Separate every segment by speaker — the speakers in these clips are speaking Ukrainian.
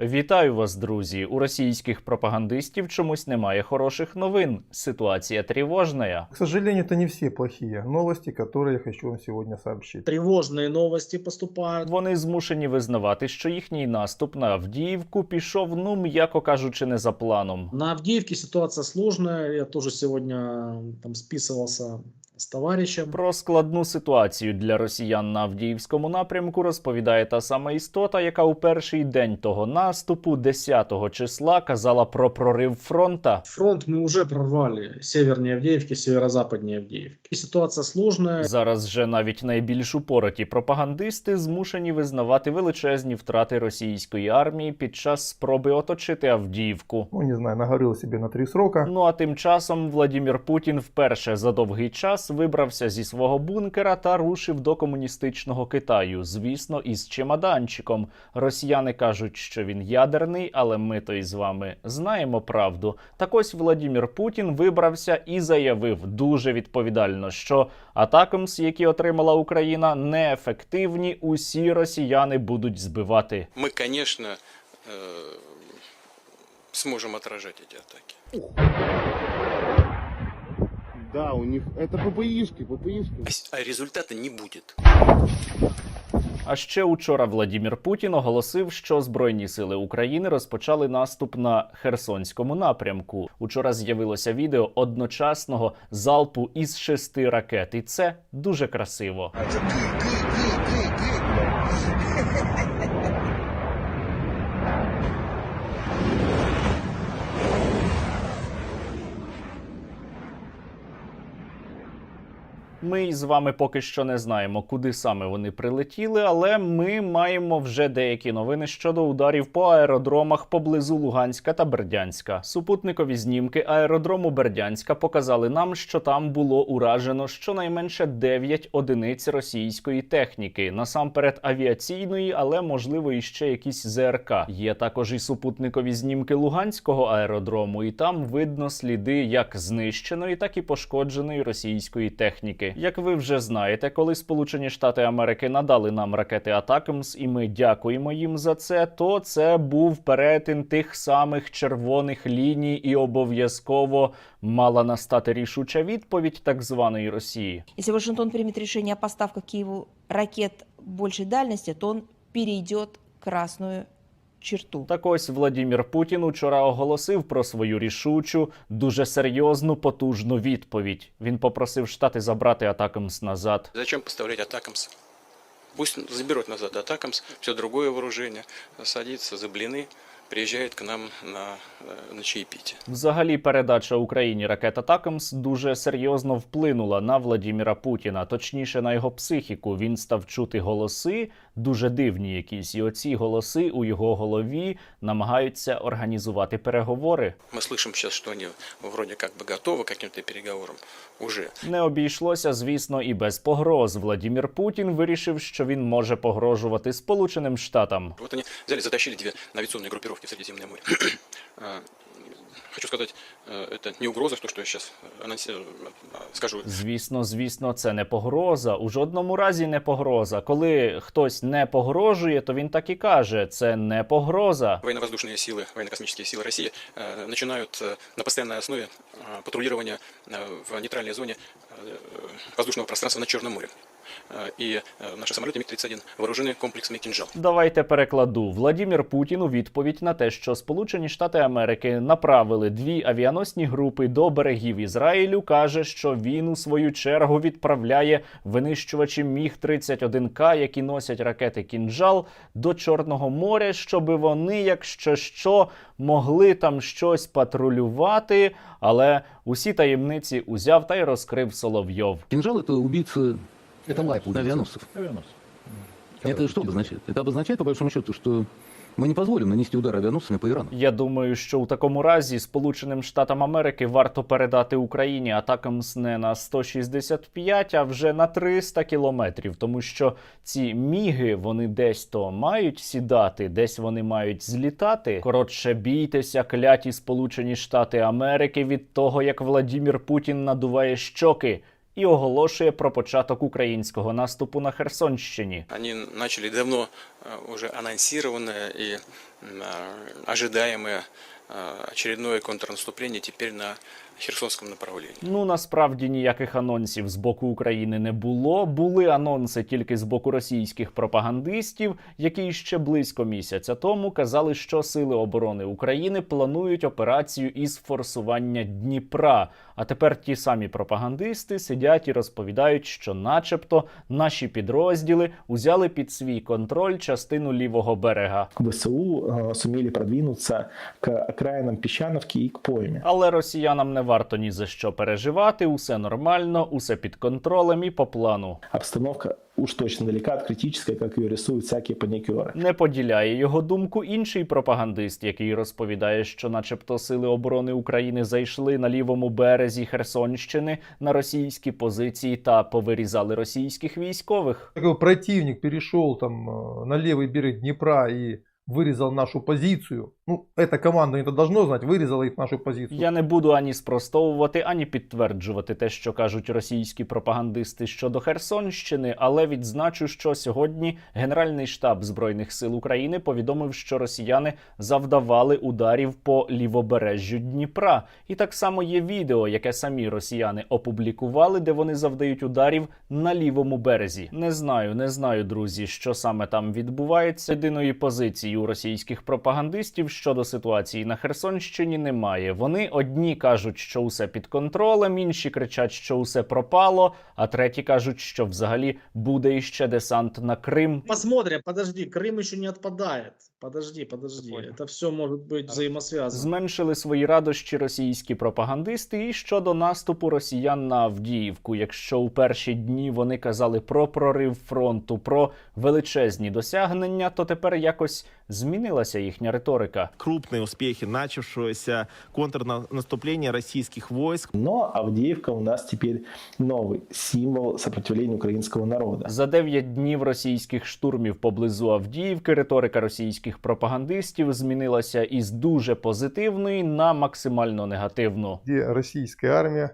Speaker 1: Вітаю вас, друзі! У російських пропагандистів чомусь немає хороших новин. Ситуація тривожна.
Speaker 2: К сожалению, это не все плохие новости, которые я хочу вам сегодня сообщить.
Speaker 3: Тревожные новости поступают.
Speaker 1: Вони змушені визнавати, що їхній наступ на Авдіївку пішов, ну м'яко кажучи, не за планом.
Speaker 3: На Авдеевке ситуация сложная. Я тоже сегодня там списывался с товарищем.
Speaker 1: Про складну ситуацію для росіян на Авдіївському напрямку розповідає та сама істота, яка у перший день того наступу, 10 числа, казала про прорив фронта.
Speaker 3: Фронт мы уже прорвали. Севернее Авдеевки, северо-западнее Авдеевки. И ситуация сложная.
Speaker 1: Зараз же навіть найбільш упороті пропагандисти змушені визнавати величезні втрати російської армії під час спроби оточити Авдіївку.
Speaker 2: Ну, не знаю, наговорил себе на три срока.
Speaker 1: Ну а тим часом Владімір Путін вперше за довгий час вибрався зі свого бункера та рушив до комуністичного Китаю. Звісно, із чемоданчиком. Росіяни кажуть, що він ядерний, але ми то із вами знаємо правду. Так ось Владімір Путін вибрався і заявив дуже відповідально, що атакамс, які отримала Україна, неефективні. Усі росіяни будуть збивати.
Speaker 4: мы, конечно, э, сможем отражать эти атаки.
Speaker 5: Да, у них это ППИшки, ППИшки.
Speaker 4: А А результата не будет.
Speaker 1: А ще учора Владімір Путін оголосив, що Збройні сили України розпочали наступ на Херсонському напрямку. Учора з'явилося відео одночасного залпу із шести ракет, і це дуже красиво. Ми з вами поки що не знаємо, куди саме вони прилетіли, але ми маємо вже деякі новини щодо ударів по аеродромах поблизу Луганська та Бердянська. Супутникові знімки аеродрому Бердянська показали нам, що там було уражено щонайменше 9 одиниць російської техніки, насамперед авіаційної, але можливо і ще якісь ЗРК. Є також і супутникові знімки Луганського аеродрому, і там видно сліди як знищеної, так і пошкодженої російської техніки. Як ви вже знаєте, коли Сполучені Штати Америки надали нам ракети Атакамс, і ми дякуємо їм за це, то це був перетин тих самих червоних ліній, і обов'язково мала настати рішуча відповідь так званої Росії.
Speaker 6: Если Вашингтон примет решение о поставках Киеву ракет большей дальности, то он перейдет красную черту.
Speaker 1: Так ось Владімір Путін учора оголосив про свою рішучу, дуже серйозну, потужну відповідь. Він попросив штати забрати Атакамс назад.
Speaker 4: Зачем поставлять атакамс? Пусть заберуть назад атакамс, все другое вооружение, садится за блины, приїжджають к нам на, на чаепитие.
Speaker 1: Взагалі, передача Україні ракет Атакамс дуже серйозно вплинула на Владіміра Путіна, точніше на його психіку. Він став чути голоси, дуже дивні якісь, і оці голоси у його голові намагаються організувати переговори.
Speaker 4: Мы слышим сейчас, что они вроде как бы готовы к каким-то переговорам уже.
Speaker 1: Не обійшлося, звісно, і без погроз. Владімір Путін вирішив, що він може погрожувати Сполученим Штатам.
Speaker 4: Вот они взяли, затащили две авиационные группировки в Средиземное море. А, Хочу сказать, э, это не угроза, то, что я сейчас анонсирую, а, скажу.
Speaker 1: Звісно, звісно, це не погроза. У жодному разі не погроза. Коли хтось не погрожує, то він так і каже: це не погроза.
Speaker 4: Военно-воздушные силы, военно-космические силы России э, начинают э, на постоянной основе э, патрулирование э, в нейтральной зоне э, воздушного пространства над Черным морем. Э, И э, наши самолеты МиГ-31 вооружены комплексами «Кинжал».
Speaker 1: Давайте перекладу. Владімір Путін у відповідь на те, що Сполучені Штати Америки направили дві авіаносні групи до берегів Ізраїлю, каже, що він у свою чергу відправляє винищувачі Міг 31 к які носять ракети Кінжал до Чорного моря, щоб вони, якщо що, могли там щось патрулювати. Але усі таємниці узяв та й розкрив Соловйов.
Speaker 7: Кинжал это убийца это лайп авианосцев. Это что обозначает? Это обозначает, по большому счету, что мы не позволим нанести удар авианосцами по Ирану.
Speaker 1: Я думаю, що у такому разі Сполученим Штатам Америки варто передати Україні атакамс не на 165, а вже на 300 кілометрів, тому що ці міги вони десь то мають сідати, десь вони мають злітати. Коротше, бійтеся, кляті Сполучені Штати Америки від того, як Владімір Путін надуває щоки. і оголошує про початок українського наступу на Херсонщині.
Speaker 4: Они начали давно э, уже анонсированное и м, э, ожидаемое э, очередное контрнаступление теперь на Херсонском направлении.
Speaker 1: Ну насправді ніяких анонсів з боку України не було. Були анонси тільки з боку російських пропагандистів, які ще близько місяця тому казали, що сили оборони України планують операцію із форсування Дніпра. А тепер ті самі пропагандисти сидять і розповідають, що, начебто, наші підрозділи узяли під свій контроль частину лівого берега.
Speaker 8: ВСУ э, сумели продвинуться к окраинам Песчановки и к пойме.
Speaker 1: Але росіянам не варто ні за що переживати. Усе нормально, усе під контролем і по плану.
Speaker 8: Обстановка уж точно далека от критической, как ее рисуют всякие паникеры.
Speaker 1: Не поділяє його думку інший пропагандист, який розповідає, що, начебто, сили оборони України зайшли на лівому березі Херсонщини на російські позиції та повирізали російських військових.
Speaker 2: Такой противник перешел там э, на левый берег Днепра и вырезал нашу позицию. Ну, это команда это должно знать, вырезала их нашу позицию.
Speaker 1: Я не буду ані спростовувати, ані підтверджувати те, що кажуть російські пропагандисти щодо Херсонщини, але відзначу, що сьогодні Генеральний штаб збройних сил України повідомив, що росіяни завдавали ударів по лівобережжю Дніпра. І так само є відео, яке самі росіяни опублікували, де вони завдають ударів на лівому березі. Не знаю, не знаю, друзі, що саме там відбувається. Єдиної позиції у російських пропагандистів щодо ситуації на Херсонщині немає. Вони одні кажуть, що усе під контролем, інші кричать, що усе пропало, а треті кажуть, що взагалі буде іще десант на Крим.
Speaker 3: Посмотрим, подожди, Крим ще не отпадает. Подожди, подожди.
Speaker 1: Понял.
Speaker 3: Это все может быть взаимосвязано.
Speaker 1: Зменшили свої радощі російські пропагандисти і щодо наступу росіян на Авдіївку. Якщо у перші дні вони казали про прорив фронту, про величезні досягнення, то тепер якось змінилася їхня риторика.
Speaker 9: крупные успехи начавшегося контрнаступления российских войск.
Speaker 8: Но Авдеевка у нас теперь новый символ сопротивления украинского народа.
Speaker 1: За 9 днів російських штурмів поблизу Авдіївки риторика російських пропагандистів змінилася із дуже позитивної на максимально негативну.
Speaker 2: Где российская армия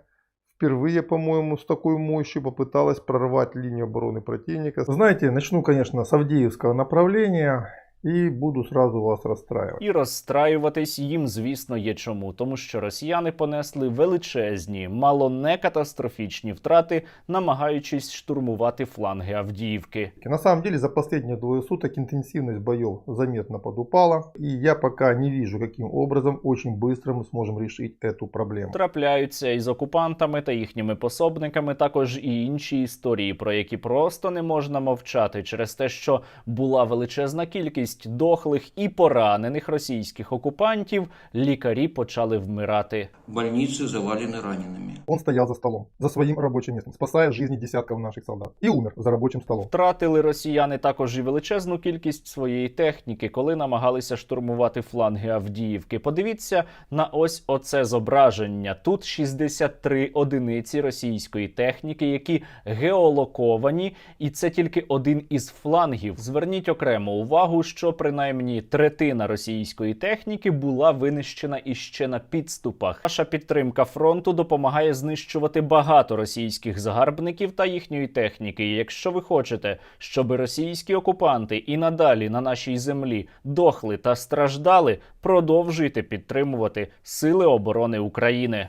Speaker 2: впервые, по-моему, с такой мощью попыталась прорвать линию обороны противника. Знаете, начну, конечно, с Авдеевского направления и буду сразу вас расстраивать.
Speaker 1: І розстраюватись їм, звісно, є чому, тому що росіяни понесли величезні, мало не катастрофічні втрати, намагаючись штурмувати фланги Авдіївки.
Speaker 2: На самом деле, за последние двое суток интенсивность боев заметно подупала, и я пока не вижу, каким образом очень быстро мы сможем решить эту проблему.
Speaker 1: Трапляються із окупантами та їхніми пособниками також і інші історії, про які просто не можна мовчати через те, що була величезна кількість дохлих і поранених російських окупантів. Лікарі почали вмирати.
Speaker 10: Больницы завалены ранеными.
Speaker 2: Он стоял за столом, за своим рабочим местом, спасая жизни десятков наших солдат. И умер за рабочим столом.
Speaker 1: Втратили росіяни також і величезну кількість своєї техніки, коли намагалися штурмувати фланги Авдіївки. Подивіться на ось оце зображення. Тут 63 одиниці російської техніки, які геолоковані, і це тільки один із флангів. Зверніть окремо увагу, що принаймні третина російської техніки була винищена іще на підступах. Наша підтримка фронту допомагає знищувати багато російських загарбників та їхньої техніки. І якщо ви хочете, щоб російські окупанти і надалі на нашій землі дохли та страждали, продовжуйте підтримувати Сили оборони України.